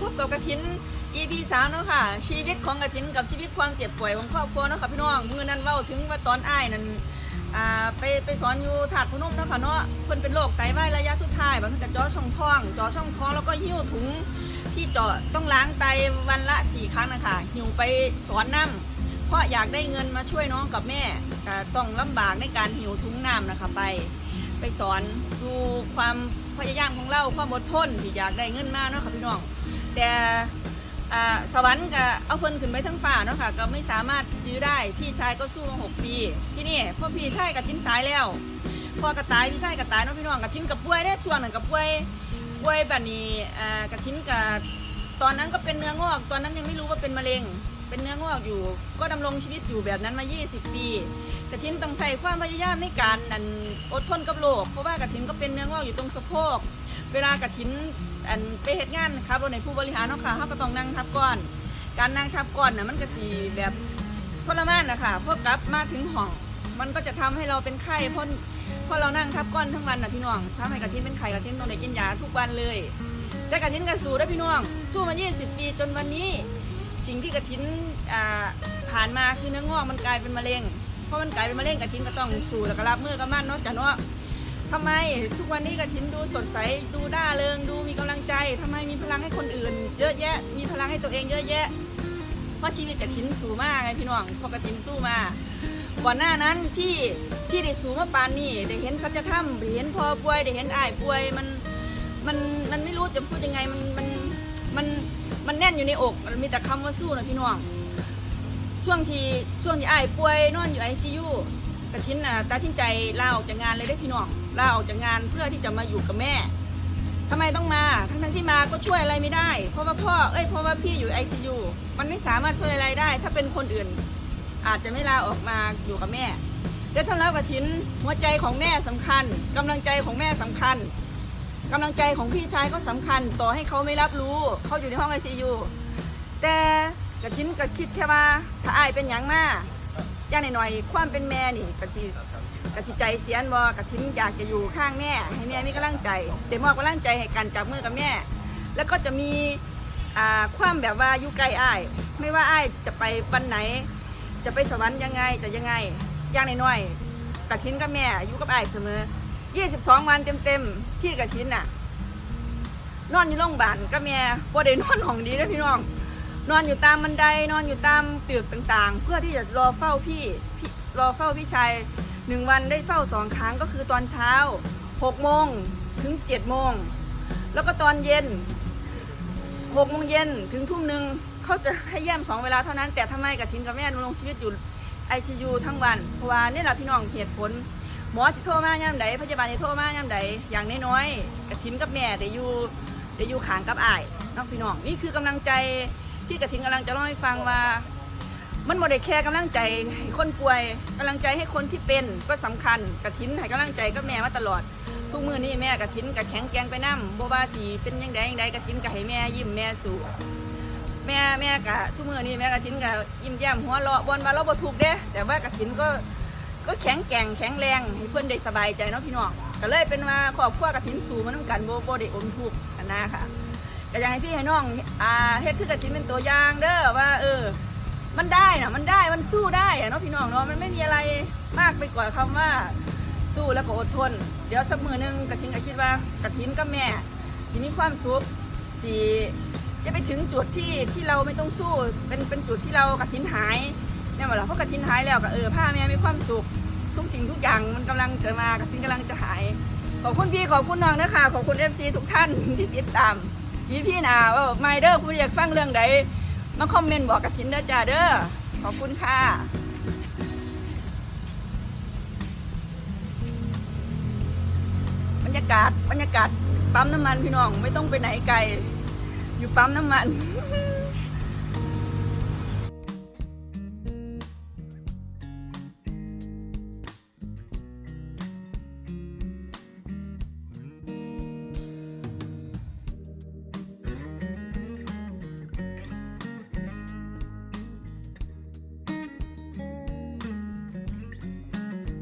พบกับกระถิน EP สามเนาะค่ะ ชีวิตของกระถินกับชีวิตความเจ็บป่วยของครอบครัวเนาะค่ะพี่น้องมือนั้นเว้าถึงว่าตอนอ้ายนั้นอ่าไปไปสอนอยู่ถาดพนมเนาะค่ะเนาะเพิ่นเป็นโรคไตวายระยะสุดท้ายแบบเพิ่นจะจาะช่องท้องจาะช่องท้องแล้วก็หิ้วถุงที่เจาะต้องล้างไตวันละสี่ครั้งนะคะหิวไปสอนน้ำเพราะอยากได้เงินมาช่วยน้องกับแม่ก็ต้องลำบากในการหิวถุงน้ำนะคะไป ไปสอนดูความพยายามของเราความอดทนที่อยากได้เงินมาเนาะค่ะพี่น้อง แต่สวรรค์ก็เอาเพิ่นขึ้นไปทั้งฝ่าเนาะค่ะก็ไม่สามารถยื้อได้พี่ชายก็สู้มาหกปี ที่นี่พ่อพี่ชายกับทิ้นตายแล้วพ่อกระตายพี่ชายกระตายเนาะพี่น้องกับทิ้นกับป่วยได้ช่วงหนึ่งกับป่วยป่วยแบบนี้กับทิ้นกับตอนนั้นก็เป็นเนื้องอก ตอนนั้นยังไม่รู้ว่าเป็นมะเร็ง เป็นเนื้องอกอยู่ ก็ดำรงชีวิตอยู่แบบนั้นมา 20 ปีกระถินต้องใส่ความพยายามในการนันอดทนกับโรคเพราะว่ากระถินก็เป็นเนื้องอกอยู่ตรงสะโพก เวลากระถินอันไปเหตุงานครับรถในผู้บริหารเนาะค่ะเขาก็ต้องนั่งทับก้อน การนั่งทับก้อนน่ะมันก็สีแบบทรมานนะคะพวกกลับมาถึงห้อง มันก็จะทำให้เราเป็นไข้เพราะเพราะเรานั่งทับก้อนทั้งวันนะพี่น้องทำให้กระถินเป็นไข้กระถินต้องได้กินยาทุกวันเลย แต่กระถินก็สู้ได้พี่น้องสู้มา 20 ปีจนวันนี้ สิ่งที่กระถินผ่านมาคือเนื้องอกมันกลายเป็นมะเร็งเพราะมันกลายเป็นมะเร็งกระถินก็ต้องสู้แล้วก็รับมือกับมันเนาะจ้ะเนาะ ทำไมทุกวันนี้กระถินดูสดใสดูด้าเริงดูมีกำลังใจทำไมมีพลังให้คนอื่น เยอะแยะ มีพลังให้ตัวเองเยอะแยะเพราะชีวิตกระถินสู้มากไงพี่น้องเพราะกระถินสู้มาก่อนหน้านั้นที่ที่ได้สูงมาปานนี่ได้เห็นสัจธรรมได้เห็นพอป่วยได้เห็นอ้ายป่วยมันมันมันไม่รู้จะพูดยังไงมันมันมันมันแน่นอยู่ในอกมันมีแต่คำว่าสู้นะพี่น้องช่วงที่ช่วงที่อ้ายป่วยนอนอยู่ไอซียู กระทินนะตัดสินใจลาออกจากงานเลยได้พี่น้องลาออกจากงานเพื่อที่จะมาอยู่กับแม่ทำไมต้องมาทั้งทั้งที่มาก็ช่วยอะไรไม่ได้ เพราะว่าพ่อเอ้ยเพราะว่าพี่อยู่ไอซียูมันไม่สามารถช่วยอะไรได้ ถ้าเป็นคนอื่น อาจจะไม่ลาออกมาอยู่กับแม่แต่สำหรับกระถินหัวใจของแม่สำคัญกำลังใจของแม่สำคัญกำลังใจของพี่ชายก็สำคัญ ต่อให้เขาไม่รับรู้เขาอยู่ในห้องไอซียูแต่กระถินก็คิดแค่ว่าถ้าอายเป็นอย่างมาก ย่างหน่อยๆความเป็นแม่นี่กระสิกระสิใจเสียนบอกระถินอยากจะอยู่ข้างแม่ ให้แม่มีกำลังใจเดี๋ยวมอบกำลังใจให้กันจับมือกับแม่ แล้วก็จะมีอ่าความแบบว่าอยู่ใกล้อ้ายไม่ว่าอ้ายจะไปวันไหน จะไปสวรรค์ยังไงจะยังไงย่างน้อยๆกระถินกับแม่อยู่กับอ้ายเสมอ 22 วันเต็มๆที่กระถินน่ะนอนอยู่โรงพยาบาลกับแม่บ่ได้นอนห้องดีนะพี่น้อง นอนอยู่ตามบันไดนอนอยู่ตามตึกต่างๆ เพื่อที่จะรอเฝ้าพี่พี่รอเฝ้าพี่ชายหนึ่งวันได้เฝ้าสองครั้งก็คือตอนเช้า6โมงถึง7โมงแล้วก็ตอนเย็นหกโมงเย็นถึงทุ่มหนึ่งเขาจะให้เยี่ยมสองเวลาเท่านั้น แต่ทำไมกับทินกับแม่ดำรงชีวิตอยู่ไอซียูทั้งวันเพราะว่านี่แหละพี่น้องเหตุผลหมอจะโทรมาย่ำใดพยาบาลจะโทรมาย่ำใดอย่างน้อยๆกับทินกับแม่เดี๋ยวอยู่เดี๋ยวอยู่ขางกับอ้ายน้องพี่น้องนี่คือกำลังใจ ที่กระทินกำลังจะเล่าให้ฟังว่า มันโมได้แค่กำลังใจให้คนป่วยกำลังใจให้คนที่เป็นก็สำคัญกระทินให้กำลังใจกับแม่มาตลอด ทุกมือนี่แม่กระทินกับแข็งแกร่งไปน้ำบ่ว่าสีเป็นยังไงยังไงกระทินกับให้แม่ยิ้มแม่สู้แม่แม่กะทุกมือนี่แม่กระทินกับยิ้มแย้มหัวเราะบนว่าเราบ่ถูกเด้ แต่ว่ากระทินก็ก็แข็งแกร่งแข็งแรงให้เพื่อนได้สบายใจเนาะพี่น้องก็เลยเป็นว่าครอบครัวกระทินสู้มาน้ำกันบ่บ่ได้อมทุกข์กันนะค่ะ ก็อยากให้พี่ให้น้องอ่าเฮ็ดคือกระทินเป็นตัวอย่างเด้อว่า เออ มันได้นะมันได้มันสู้ได้อะเนาะพี่น้องเนาะมันไม่มีอะไรมากไปกว่าคำว่าสู้แล้วก็อดทน เดี๋ยวสักมือหนึงกระทินก็คิดว่ากระทินกับแม่สิมีความสุขสิจะไปถึงจุดที่ที่เราไม่ต้องสู้เป็นเป็นจุดที่เรากระทินหายเนี่ยหมดละเพราะกระทินหายแล้วก็เออผ้าแม่มีความสุขทุกสิ่งทุกอย่างมันกำลังจะมากระทินกำลังจะหายขอบคุณพี่ขอบคุณน้องนะคะขอบคุณเอฟซีทุกท่านที่ติดตาม พี่พี่นาว่าไม่เดอร์คุณอยากฟังเรื่องใดมาคอมเมนต์บอกกับทินเด้อจ้าเด้อขอบคุณค่ะบรรยากาศบรรยากาศปั๊มน้ำมันพี่น้องไม่ต้องไปไหนไกล อยู่ปั๊มน้ำมัน